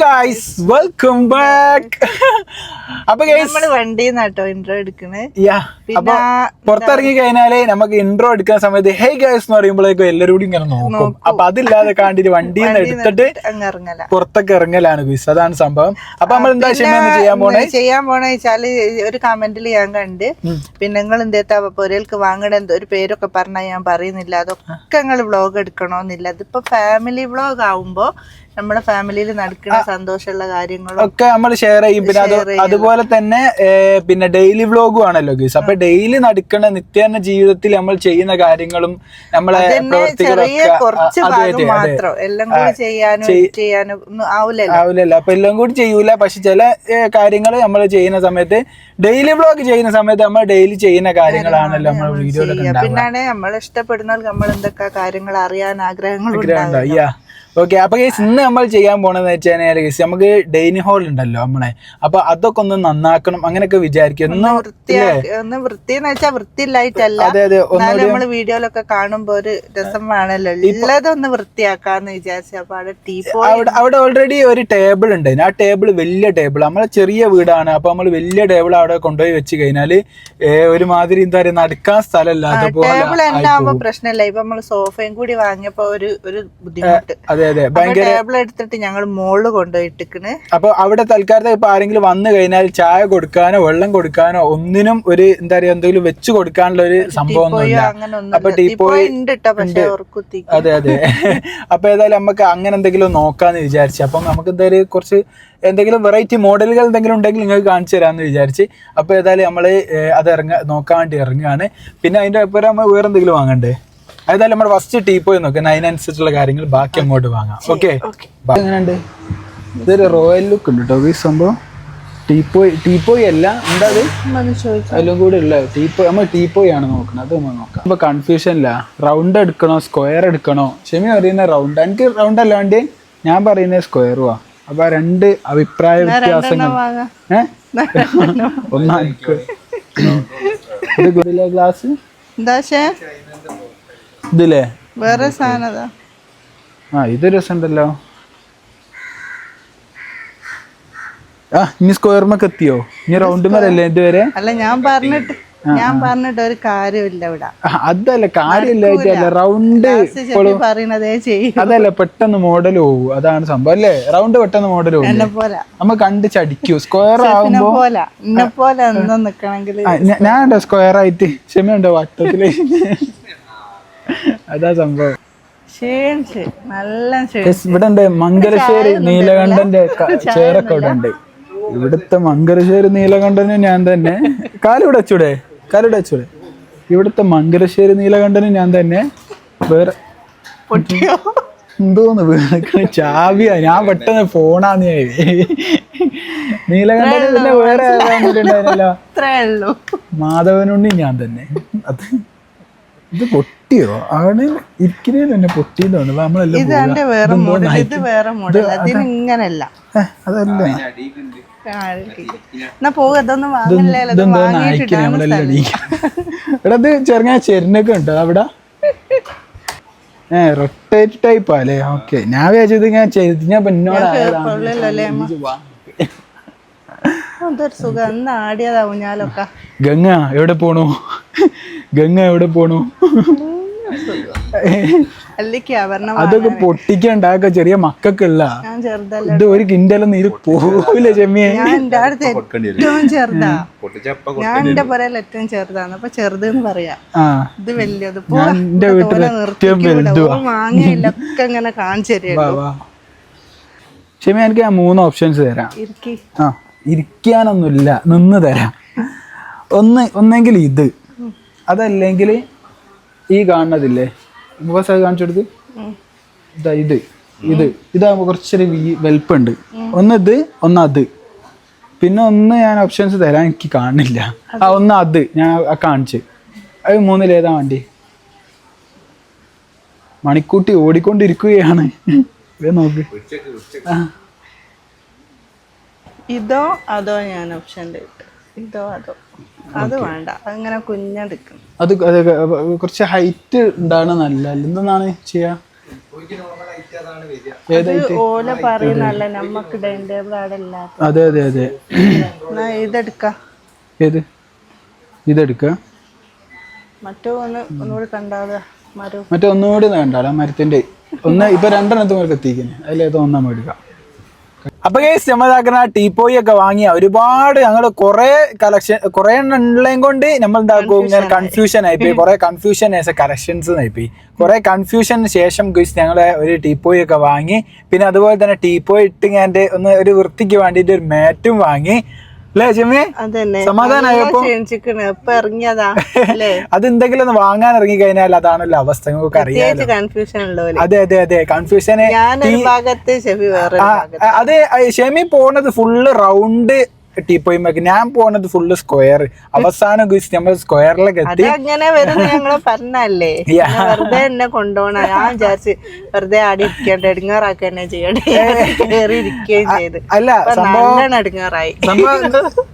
Guys welcome back അപ്പൊ നമ്മൾ വണ്ടിന്നാട്ടോ intro എടുക്കണേ. യാ അപ്പൊ പുറത്തിറങ്ങി കഴിഞ്ഞാൽ നമുക്ക് ഇൻട്രോ എടുക്കുന്ന സമയത്ത് ഹേ ഗൈസ് എന്ന് പറയുമ്പോഴേക്കും എല്ലാവരും കൂടി ഇങ്ങനെ നോക്കും. അപ്പൊ അതില്ലാതെ കാണ്ടിട്ട് വണ്ടിയിൽ നിന്ന് എടുത്തിട്ട് പുറത്തൊക്കെ ഇറങ്ങലാണ് ഗൈസ് അതാണ് സംഭവം. അപ്പൊ നമ്മൾ എന്താ ചെയ്യാൻ പോണേ? ചെയ്യാൻ പോണ വെച്ചാൽ ഒരു കമന്റിൽ ഞാൻ കണ്ട് പിന്നെ നിങ്ങൾ എന്തേത്താ പൊരേൽക്ക് വാങ്ങണ എന്തോ ഒരു പേരൊക്കെ പറഞ്ഞാൽ ഞാൻ പറയുന്നില്ല. അതൊക്കെ നിങ്ങൾ വ്ളോഗ് എടുക്കണോന്നില്ല. അതിപ്പോ ഫാമിലി വ്ളോഗ് ആവുമ്പോ നമ്മുടെ ഫാമിലിയിൽ നടക്കുന്ന സന്തോഷമുള്ള കാര്യങ്ങളും ഒക്കെ നമ്മൾ ഷെയർ ചെയ്യും. പിന്നെ അതുപോലെ തന്നെ പിന്നെ ഡെയിലി വ്ളോഗും ആണല്ലോ ഗീസ് അപ്പൊ ഡെയിലി നടക്കുന്ന നിത്യേന ജീവിതത്തിൽ നമ്മൾ ചെയ്യുന്ന കാര്യങ്ങളും നമ്മളെ ആവില്ലല്ലോ ആവില്ലല്ലോ അപ്പൊ എല്ലാം കൂടി ചെയ്യൂല. പക്ഷെ ചില കാര്യങ്ങൾ നമ്മൾ ചെയ്യുന്ന സമയത്ത് ഡെയിലി വ്ലോഗ് ചെയ്യുന്ന സമയത്ത് നമ്മൾ ഡെയിലി ചെയ്യുന്ന കാര്യങ്ങളാണല്ലോ നമ്മൾ വീഡിയോയിലൊക്കെ പിന്നെ നമ്മൾ ഇഷ്ടപ്പെടുന്നവർക്ക് നമ്മൾ എന്തൊക്കെ കാര്യങ്ങൾ അറിയാൻ ആഗ്രഹങ്ങൾ ഓക്കെ അപ്പൊ ഗൈസ് ഇന്ന് നമ്മൾ ചെയ്യാൻ പോണെന്ന് വെച്ച് കഴിഞ്ഞാൽ ഗൈസ് നമുക്ക് ഡൈനിങ് ഹാൾ ഉണ്ടല്ലോ നമ്മളെ. അപ്പൊ അതൊക്കെ ഒന്ന് നന്നാക്കണം അങ്ങനെയൊക്കെ വിചാരിക്കും. ഒന്ന് വൃത്തിയാക്കി ഒന്ന് വൃത്തി എന്ന് വെച്ചാൽ വൃത്തിയില്ലായിട്ടല്ല. അതെ അതെ എന്നാലും നമ്മൾ വീഡിയോയിലൊക്കെ കാണുമ്പോ ഒരു രസം വേണല്ലോ. ഉള്ളതൊന്ന് വൃത്തിയാക്കാന്ന് വിചാരിച്ചു അപ്പൊ അവിടെ ടീ അവിടെ അവിടെ ഓൾറെഡി ഒരു ടേബിൾ ഉണ്ട്. ആ ടേബിൾ വലിയ ടേബിൾ നമ്മളെ ചെറിയ വീടാണ്. അപ്പൊ നമ്മൾ വലിയ ടേബിൾ അവിടെ കൊണ്ടുപോയി വെച്ച് കഴിഞ്ഞാൽ ഒരുമാതിരി എന്താ പറയുക നടക്കാൻ സ്ഥലമില്ലാത്ത പോലെ പ്രശ്നമില്ല. ഇപ്പൊ നമ്മൾ സോഫയും കൂടി വാങ്ങിയപ്പോ ഒരു ഒരു ബുദ്ധിമുട്ട്. അതെ അതെ. ഭയങ്കര ടേബിൾ എടുത്തിട്ട് ഞങ്ങൾ മുകളിൽ കൊണ്ടുപോയിട്ടിക്കണ് അപ്പൊ അവിടെ തൽക്കാലത്തെ ഇപ്പൊ ആരെങ്കിലും വന്നു കഴിഞ്ഞാൽ ചായ കൊടുക്കാനോ വെള്ളം കൊടുക്കാനോ ഒന്നിനും ഒരു എന്താ പറയാ എന്തെങ്കിലും വെച്ച് കൊടുക്കാനുള്ള ഒരു സംഭവം ഒന്നുമില്ല. അപ്പൊ ടീപ്പോയി അതെ അതെ. അപ്പൊ ഏതായാലും നമുക്ക് അങ്ങനെ എന്തെങ്കിലും നോക്കാന്ന് വിചാരിച്ചു. അപ്പം നമുക്ക് എന്തായാലും കുറച്ച് എന്തെങ്കിലും വെറൈറ്റി മോഡലുകൾ എന്തെങ്കിലും ഉണ്ടെങ്കിൽ നിങ്ങൾക്ക് കാണിച്ചു തരാമെന്ന് വിചാരിച്ച്. അപ്പൊ ഏതായാലും നമ്മൾ ഏഹ്, അത് ഇറങ്ങ നോക്കാൻ വേണ്ടി ഇറങ്ങുകയാണ്. പിന്നെ അതിന്റെ ഒപ്പം നമ്മൾ വേറെ എന്തെങ്കിലും വാങ്ങണ്ടേ? ഏതായാലും നമ്മൾ ഫസ്റ്റ് ടീ പോയി നോക്കാം. അതിനനുസരിച്ചുള്ള കാര്യങ്ങൾ ബാക്കി അങ്ങോട്ട് വാങ്ങാം. ഓക്കെ എങ്ങനെയുണ്ട്? ഇതൊരു റോയൽ ലുക്ക് ഉണ്ട് കേട്ടോ ഈ സംഭവം ടീപ്പോയി ടീപ്പോയി അല്ല. എന്താ അത്? അതിലും കൂടെ ഉള്ള ടീപ്പോയി നമ്മൾ ടീപ്പോയി ആണ് നോക്കുന്നത് അത് നമ്മൾ നോക്കാം. ഇപ്പൊ കൺഫ്യൂഷൻ ഇല്ല. റൗണ്ട് എടുക്കണോ? സ്ക്വയർ എടുക്കണോ? ഷെമി പറയുന്ന റൗണ്ട് എനിക്ക് റൗണ്ട് അല്ലാണ്ട് ഞാൻ പറയുന്നത് സ്ക്വയറുവാ അപ്പൊ ആ രണ്ട് അഭിപ്രായ വ്യത്യാസങ്ങൾ. ഒന്നാം ഏഹ് ഗ്ലാസ്. എന്താ ഇതില്ലേ വേറെ സാധനം അതാ ആ ഇത് രസമുണ്ടല്ലോ ആ ഇനി സ്ക്വയർമൊക്കെ എത്തിയോ? ഇനി റൗണ്ട് മേലല്ലേ ഇതുവരെ? അല്ല ഞാൻ പറഞ്ഞിട്ട് ഞാൻ പറഞ്ഞിട്ട് ഒരു കാര്യമില്ല ഇവിടെ. അതല്ല കാര്യമില്ല റൗണ്ട് പറയണതേ ചെയ്യും. അതല്ല പെട്ടെന്ന് മോഡൽ പോവും. അതാണ് സംഭവം അല്ലേ? റൗണ്ട് പെട്ടെന്ന് മോഡൽ പോവും എന്നെ പോലെ. നമ്മ കണ്ട് ചടിക്കൂ. സ്ക്വയർ ആവുമ്പോ പോലെ. എന്നെ പോലെ എന്തോ നിക്കണെങ്കിൽ. ആ, ഞാ- ഞാനുണ്ടോ സ്ക്വയർ ആയിട്ട്? ക്ഷമയുണ്ടോ വട്ടത്തിൽ? അതാ സംഭവം. ഇവിടെ ഉണ്ട് മംഗലശ്ശേരി നീലകണ്ഠന്റെ ചേറൊക്കെ ഇവിടെ ഉണ്ട് ഇവിടുത്തെ മംഗലശ്ശേരി നീലകണ്ഠന് ഞാൻ തന്നെ. കാലിവിടെ വെച്ചൂടെ? കാലിവിടെ വെച്ചൂടെ? ഇവിടുത്തെ മംഗലശ്ശേരി നീലകണ്ഠന് ഞാൻ തന്നെ. വേറെ എന്തോന്ന് വീണക്കണ് ചാവിയാ. ഞാൻ പെട്ടെന്ന് ഫോണാന്ന് ഞാൻ നീലകണ്ഠന് പിന്നെ വേറെ മാധവനുണ്ണി ഞാൻ തന്നെ. അത് ഇത് പൊട്ടിയോ? ആണ് ഇരിക്കുന്നേ തന്നെ പൊട്ടിയെന്ന് തോന്നുന്നു. നമ്മളെല്ലാം ഇത് വേറെ മോഡൽ ഇത് വേറെ മോഡൽ അതിന് ഇങ്ങനല്ല അതല്ല? എന്നാ വാങ്ങില്ലല്ലോ ഇത് ഉണ്ടോ അവിടെ? ഏ റൊട്ടേറ്റ് ടൈപ്പാ അല്ലേ ഓക്കെ. ഞാൻ വിചാരിച്ചത് ഞാൻ ചെയ്ത് ഞാൻ പിന്നോട് അതൊരു സുഖം. ഗംഗ എവിടെ പോണു? ഗംഗ എവിടെ പോണു? അതൊക്കെ പൊട്ടിക്കണ്ടാക്ക ചെറിയ മക്കൾക്കുള്ള. ഇത് ഒരു കിൻഡലൊന്നും നീര് പോവില്ല ചെമ്മിയെ ഏറ്റവും ചെറുതാ. ഞാൻ എന്റെ പുരയിൽ ഏറ്റവും ചെറുതാണ് അപ്പൊ ചെറുത് എന്ന് പറയാ. ആ. ഇത് വലിയത്. എന്റെ വീട്ടിൽ ഏറ്റവും വലുതുവാ. ഒക്കെ ഇങ്ങനെ കാണിച്ചു വാ വാ. ഷെമി എനിക്ക് ഞാൻ മൂന്ന് ഓപ്ഷൻസ് തരാം. ഇരിക്കി. ആ ഇരിക്കാനൊന്നുമില്ല. നിന്ന് തരാം. ഒന്ന് ഒന്നെങ്കിൽ ഇത്. അതല്ലെങ്കിൽ ഈ കാണുന്നതില്ലേ? മുഖസ് കാണിച്ചു കൊടുത്ത് ഇതാ ഇത് ഇത്. ഇതാകുമ്പോൾ കുറച്ചൊരു വീ- വലിപ്പമുണ്ട് ഒന്ന് ഇത് ഒന്ന് അത് പിന്നെ ഒന്ന് ഞാൻ ഓപ്ഷൻസ് തരാൻ എനിക്ക് കാണില്ല. ആ ഒന്ന് അത് ഞാൻ ആ കാണിച്ച്. അത് മൂന്നിലേതാ വണ്ടി? മണിക്കൂട്ടി ഓടിക്കൊണ്ടിരിക്കുകയാണ്. നോക്ക്. ഇതോ അതോ ഞാൻ ഓപ്ഷൻ ഇതോ അതോ. അത് വേണ്ട. അങ്ങനെ കുഞ്ഞെടുക്കും അത് കുറച്ച് ഹൈറ്റ് ഉണ്ടാണ് നല്ല എന്താണ് ചെയ്യാ? ഓല പറയുന്നല്ല നമ്മക്ക് ഡൈനിങ് ടേബിൾ അവിടെ ഇല്ലാത്ത അതെ അതെ അതെ. ഇതെടുക്കാം. ഏത്? ഇതെടുക്ക? മറ്റോ ഒന്ന് ഒന്നുകൂടി കണ്ടാവുക മരം? മറ്റേ ഒന്നുകൂടി കണ്ടാലോ മരത്തിന്റെ ഒന്ന് ഇപ്പൊ രണ്ടെണ്ണത്തും കൂടെ എത്തിക്കുന്നത് അതിലേതോ ഒന്നാ മേടിക്കാം അപ്പൊ കേസ് നമ്മളിതാക്കുന്ന ടീപ്പോയി ഒക്കെ വാങ്ങിയ ഒരുപാട് ഞങ്ങൾ കുറെ കളക്ഷൻ കുറെ എണ്ണം ഉള്ളതും കൊണ്ട് നമ്മൾ എന്താക്കും ഇങ്ങനെ കൺഫ്യൂഷൻ ആയിപ്പോയി കുറെ കൺഫ്യൂഷൻ ആസ് എ കളക്ഷൻസ് ആയിപ്പോയി കുറെ കൺഫ്യൂഷന് ശേഷം ഗുസ് ഞങ്ങൾ ഒരു ടീപ്പോയി ഒക്കെ വാങ്ങി. പിന്നെ അതുപോലെ തന്നെ ടീപ്പോയി ഇട്ട് ഞാൻ ഒന്ന് ഒരു വൃത്തിക്ക് വേണ്ടിയിട്ട് ഒരു മാറ്റും വാങ്ങി. അല്ലേ ചെമ്മി? ക്ഷണിച്ചിക്കണ് ഇപ്പൊ ഇറങ്ങിയതാ. അത് എന്തെങ്കിലും ഒന്ന് വാങ്ങാൻ ഇറങ്ങി കഴിഞ്ഞാൽ അതാണല്ലോ അവസ്ഥ നിങ്ങൾക്ക് കൺഫ്യൂഷൻ അതെ അതെ അതെ. കൺഫ്യൂഷന് ഭാഗത്ത് ഷെമി വേറെ അത് ഷെമി പോണത് ഫുള്ള് റൗണ്ട് ടീപ്പോയിമൊക്കെ ഞാൻ പോണത് ഫുള്ള് സ്ക്വയർ അവസാനം ഗുസ് നമ്മൾ സ്ക്വയറിലൊക്കെ എത്തി. അങ്ങനെ വരുന്ന ഞങ്ങൾ പറഞ്ഞല്ലേ? വെറുതെ എന്നെ കൊണ്ടുപോണ ഞാൻ വിചാരിച്ച് വെറുതെ ആടി ഇരിക്കണ്ട എടുങ്ങാറാക്കന്നെ ചെയ്യണ്ടേ? കയറി ഇരിക്കുകയും ചെയ്ത്. അല്ല നല്ലോണം എടുങ്ങാറായി. സംഭവം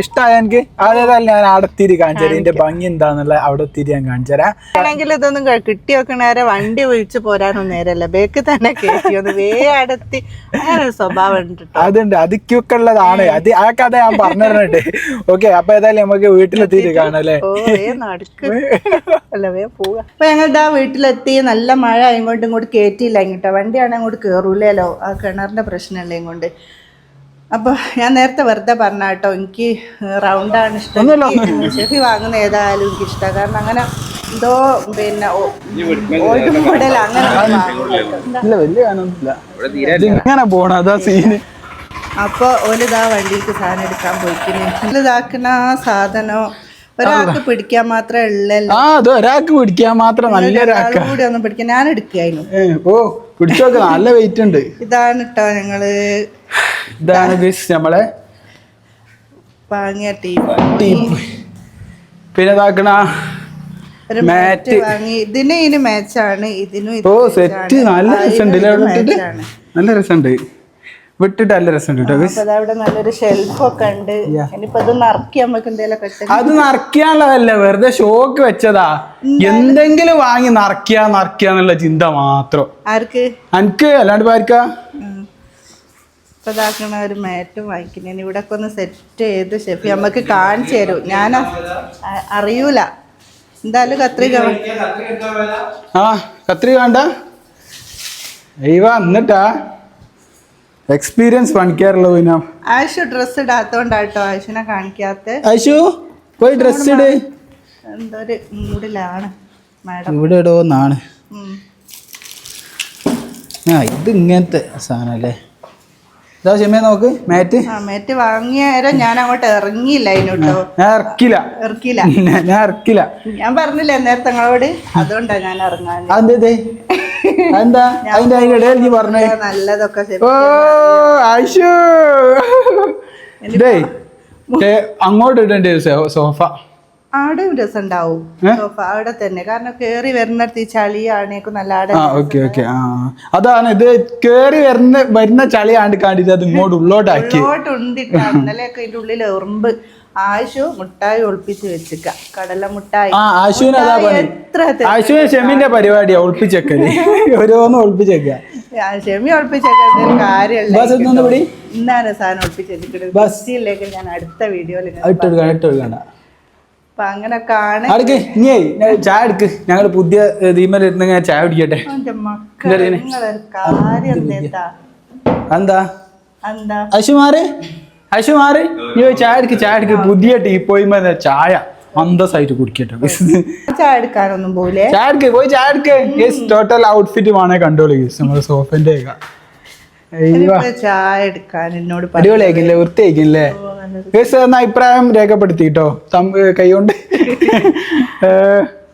ഇഷ്ടമായ എനിക്ക്? അതേതായാലും ഞാൻ അവിടെ തിരി കാണിച്ചു തരാം. എന്റെ ഭംഗി എന്താന്നുള്ള അവിടെ തിരി ഞാൻ കാണിച്ചു തരാം. ആണെങ്കിൽ ഇതൊന്നും കിട്ടി വെക്കണേരെ വണ്ടി ഒഴിച്ച് പോരാനൊന്നും നേരല്ല. ബേക്ക് തന്നെ കേട്ടി ഒന്ന് വേ അടത്തി അങ്ങനെ ഒരു സ്വഭാവം ഉണ്ട്. അതുണ്ട്. അത് ക്യൂക്കുള്ളതാണ് അത് ആ കഥ ഞാൻ പറഞ്ഞിട്ടുണ്ട്. ഓക്കെ അപ്പൊ ഏതായാലും നമുക്ക് വീട്ടിലെത്തിയിട്ട് തിരി കാണല്ലേ അല്ല? വേ അപ്പൊ ഞങ്ങൾ ഇതാ വീട്ടിലെത്തി. നല്ല മഴ ഇങ്ങോട്ടും ഇങ്ങോട്ട് കയറ്റിയില്ല ഇങ്ങോട്ടോ. വണ്ടിയാണെങ്കിൽ അങ്ങോട്ട് കയറൂലല്ലോ ആ കിണറിന്റെ പ്രശ്നമല്ലേ കൊണ്ട് അപ്പൊ ഞാൻ നേരത്തെ വെറുതെ പറഞ്ഞ കേട്ടോ എനിക്ക് റൗണ്ടാണ് ഇഷ്ടം. ഷെഫി വാങ്ങുന്ന ഏതായാലും എനിക്ക് ഇഷ്ടമാണ് കാരണം അങ്ങനെ എന്തോ പിന്നെ ഓൾഡ് മോഡൽ അങ്ങനെ ഒന്നും വാങ്ങൂല. ഇല്ല വലിയ കാണൊന്നുമില്ല ഇങ്ങനെ പോണ അതാ സീന് അപ്പൊ ഓലിതാ വണ്ടിക്ക് സാധനം എടുക്കാൻ പോയിക്കുന്നു ഇതാക്കുന്ന ആ സാധനം ഒരാൾക്ക് പിടിക്കാൻ മാത്രമേ ഉള്ളല്ലോ? ഒരാൾക്ക് പിടിക്കാൻ മാത്രം നല്ല കൂടി ഒന്നും പിടിക്കാൻ ഞാൻ എടുക്കായിരുന്നു ഏ, ഓ പിടിച്ചോക്ക് നല്ല വെയിറ്റ് ഉണ്ട്. ഇതാണ് കേട്ടോ ഞങ്ങൾ ഇതാണ് ഗൈസ് നമ്മളെ വാങ്ങിയ ടീം ടീം പിന്നെ ഇതാക്കണ ഒരു മാറ്റ് മാറ്റ് വാങ്ങി. ഇതിന് ഇതിന് മാച്ചാണ് ഇതിനും ഓ സെറ്റ് നല്ല രസമുണ്ട് നല്ല രസമുണ്ട് വിട്ടിട്ട് നല്ല രസമുണ്ട് നല്ലൊരു ഷെൽഫൊക്കെ ഉണ്ട്. ഇനിയിപ്പോ ഇത് നറക്കി നമുക്ക് എന്തെങ്കിലും കെട്ടി അത് നറക്കാനുള്ളതല്ല വെറുതെ ഷോക്ക് വെച്ചതാ. എന്തെങ്കിലും വാങ്ങി നറക്കിയ നറക്കിയാന്നുള്ള എന്നുള്ള ചിന്ത മാത്രം. ആർക്ക്? എനിക്ക് അല്ലാണ്ട് ആർക്കാ? ഉം. ഇപ്പൊ ഇതാക്കണ ഒരു മാറ്റും വാങ്ങിക്കുന്നതിന് ഇവിടെ ഒക്കെ ഒന്ന് സെറ്റ് ചെയ്ത് ഷെഫി നമുക്ക് കാണിച്ചു തരും. ഞാൻ അറിയൂല. എന്തായാലും കത്രിക ആ കത്രിക വേണ്ട. അയ്യവ എന്നിട്ടാ എക്സ്പീരിയൻസ് കാണിക്കാറുള്ളത് പിന്നെ? ആശു ഡ്രസ് ഇടാത്തോണ്ടാട്ടോ ആശുനെ കാണിക്കാത്ത. ആശു പോയി ഡ്രസ് ഇട്. എന്തോ ഒരു മൂഡിലാണ് മാഡം. ഇവിടെ ഇടോന്നാണ് ആ ഇത് ഇങ്ങനത്തെ സാധനം അല്ലേ? ഇതാ ക്ഷമയെ നോക്ക് മാറ്റ്. മാറ്റ് മേറ്റ് വാങ്ങിയ നേരം ഞാൻ അങ്ങോട്ട് ഇറങ്ങിയില്ല അതിനോട്ടോ. ഞാൻ ഇറക്കില്ല. ഇറക്കില്ല ഞാൻ ഇറക്കില്ല. ഞാൻ പറഞ്ഞില്ലേ നേരത്തെ നിങ്ങളോട്? അതുകൊണ്ടാ ഞാൻ ഇറങ്ങാൻ അതെന്തേ? അതെന്താ? അതിന്റെ അതിന്റെ ഇടയിൽ നീ പറഞ്ഞേ. നല്ലതൊക്കെ ഓ ആയിഷു ഡേ അങ്ങോട്ട് ഇടേണ്ടി സോഫ. ആടെ രസം ഉണ്ടാവും സോഫ അവിടെ തന്നെ. കാരണം കേറി വരുന്നിടത്ത് ഈ ചളിയാണേക്കും നല്ല ആടെ ഓക്കെ ഓക്കെ. ആ അതാണ് ഇത് കേറി വരുന്ന വരുന്ന ചളി ആണ്ട് കാണ്ടിട്ട് അത് ഇങ്ങോട്ട് ഉള്ളോട്ടാക്കി. ഉള്ളോട്ട് ഉണ്ടിട്ടാ. ഇന്നലെയൊക്കെ ഇതിന്റെ ഉള്ളിൽ ഉറുമ്പ് ആശു മുട്ടായി ഒളിപ്പിച്ച് വെച്ചിക്ക. കടല മുട്ടായി ആശുവിന് അതാ പണി. ആശുവിന് ഷെമിന്റെ പരിപാടിയാ ഒളിപ്പിച്ചേക്കൽ. ഓരോന്ന് ഒളിപ്പിച്ചേക്ക. ആ, ക്ഷമി ഒളിപ്പിച്ചൊക്കെ എന്തെങ്കിലും കാര്യമല്ല. ബസ് എത്തുന്ന പിടി ഇന്നാണ് സാധനം ഒളിപ്പിച്ചെടുക്കുന്നത് ബസ്സിലേക്ക് ഞാൻ അടുത്ത വീഡിയോയിൽ അപ്പൊ അങ്ങനെ കാണാൻ ചായ എടുക്ക്. ഞങ്ങൾ പുതിയ തീമൽ ഇരുന്ന് ഞാൻ ചായ കുടിക്കട്ടെ. കാര്യം എന്താ? എന്താ? എന്താ അശുമാറ് അശുമാറ് നീ ചായക്ക് ചായ എടുക്ക് ചായ എടുക്ക് പുതിയ ടീപ്പോയിമ ചായ. അന്തസ്സായിട്ട് കുടിക്കട്ടെ. ചായ എടുക്കാനൊന്നും പോലെ ചായ എടുക്ക് പോയി ചായ എടുക്ക് യെസ് ടോട്ടൽ ഔട്ട്ഫിറ്റ് വേണേ കണ്ടോളൂ. യെസ് നമ്മുടെ സോഫന്റെ അയ്യോ ചായ എടുക്കാൻ എന്നോട് അടിപൊളിയാക്കില്ലേ വൃത്തിയാക്കില്ലേ? യെസ് എന്ന അഭിപ്രായം രേഖപ്പെടുത്തിട്ടോ കൈകൊണ്ട്.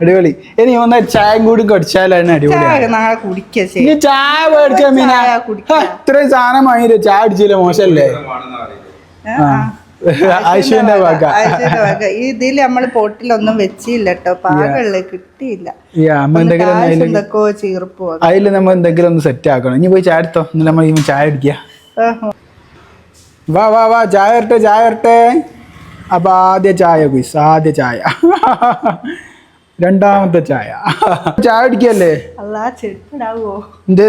അടിപൊളി. ഇനി ഒന്ന് ചായയും കൂടി കടിച്ചാലാണ് അടിപൊളി ചായ ചായ മേടിക്കാൻ മീന. ചായ കുടിക്കാം. ഇത്രയും സാധനം വാങ്ങിയിട്ട് ചായ അടിച്ചില്ല മോശല്ലേ? ആശുവിന്റെ വക. ഇതിൽ നമ്മൾ പോട്ടിലൊന്നും വെച്ചില്ല കേട്ടോ പാകമുള്ള കിട്ടിയില്ല. എന്തൊക്കെയോ ചീർപ്പോ അതിൽ നമ്മൾ എന്തെങ്കിലും ഒന്ന് സെറ്റ് ആക്കണം. ഇനി പോയി ചായ എടുത്തോ? ഇന്നലെ നമ്മൾ ഇനി ചായ അടിക്കുക വാ വാ വാ. ചായ വരട്ടെ ചായ വരട്ടെ. അപ്പൊ ആദ്യ ചായ കുയിസ് ആദ്യ ചായ. രണ്ടാമത്തെ ചായ. ചായ അടിക്കല്ലേ അല്ലാ ചെരുപ്പിടാവോ എന്ത്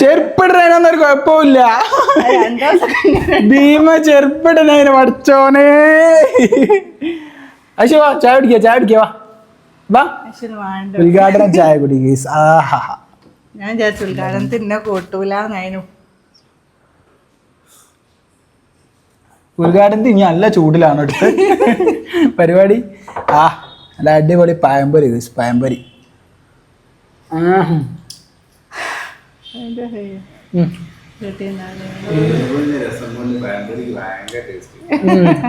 ചെരുപ്പിടുന്നതിന് ഒരു കുഴപ്പമില്ല ഭീമ ചെരുപ്പിടുന്നതിന് പഠിച്ചോനെ. അശു വാ ചായ കുടിക്കുക ചായ കുടിക്കുക വാ. ഉദ്ഘാടനം ചായ കുടിക്കുക ആഹാ. ഞാൻ വിചാരിച്ചു ഉദ്ഘാടനത്തിന് എന്നെ കൂട്ടൂല എന്നതിനും ഉദ്ഘാടനത്തിൽ ഇനി നല്ല ചൂടിലാണ് എടുത്ത് പരിപാടി. ആ നല്ല അടിപൊളി പഴംപൊരി പഴംപൊരി. ആഹ്.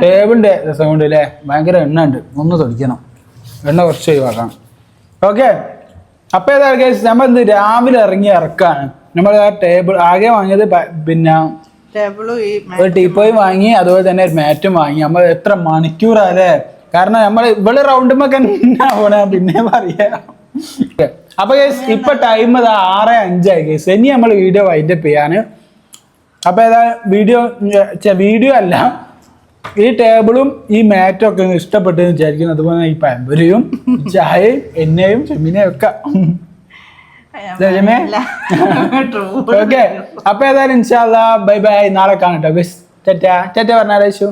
ടേബിളിന്റെ രസം കൊണ്ട് അല്ലേ? ഭയങ്കര എണ്ണ ഉണ്ട്. ഒന്ന് തൊടിക്കണം എണ്ണ കുറച്ച് ഒഴിവാക്കണം. ഓക്കെ അപ്പൊ ഏതാ കേസ് നമ്മൾ ഇന്ന് രാവിലെ ഇറങ്ങി ഇറക്കാണ്. നമ്മൾ ആ ടേബിൾ ആകെ വാങ്ങിയത് പിന്നെ ഒരു ടീപ്പോയും വാങ്ങി. അതുപോലെ തന്നെ ഒരു മാറ്റും വാങ്ങി. നമ്മൾ എത്ര മണിക്കൂറാ അല്ലേ? കാരണം നമ്മൾ ഇവിടെ റൗണ്ടുമ്പൊക്കെ പോണ? പിന്നെ പറയാ. അപ്പൊ ഗൈസ് ഇപ്പൊ ടൈം അത് ആറ് അഞ്ചായി ഗൈസ് ഇനി നമ്മൾ വീഡിയോ വൈൻഡപ്പ് ചെയ്യാണ് അപ്പൊ ഏതാ വീഡിയോ വീഡിയോ അല്ല. ഈ ടേബിളും ഈ മാറ്റും ഒക്കെ ഇഷ്ടപ്പെട്ടെന്ന് വിചാരിക്കുന്നു. അതുപോലെ ഈ പമ്പരയും ചായയും എന്നെയും ചെമ്മീനെയും ഒക്കെ? ഓക്കെ അപ്പൊ ഏതായാലും ഇൻഷാല്ല ബൈ ബൈ നാളെ കാണട്ടോ ഗസ് ചേട്ടാ ടാറ്റ. പറഞ്ഞാലോ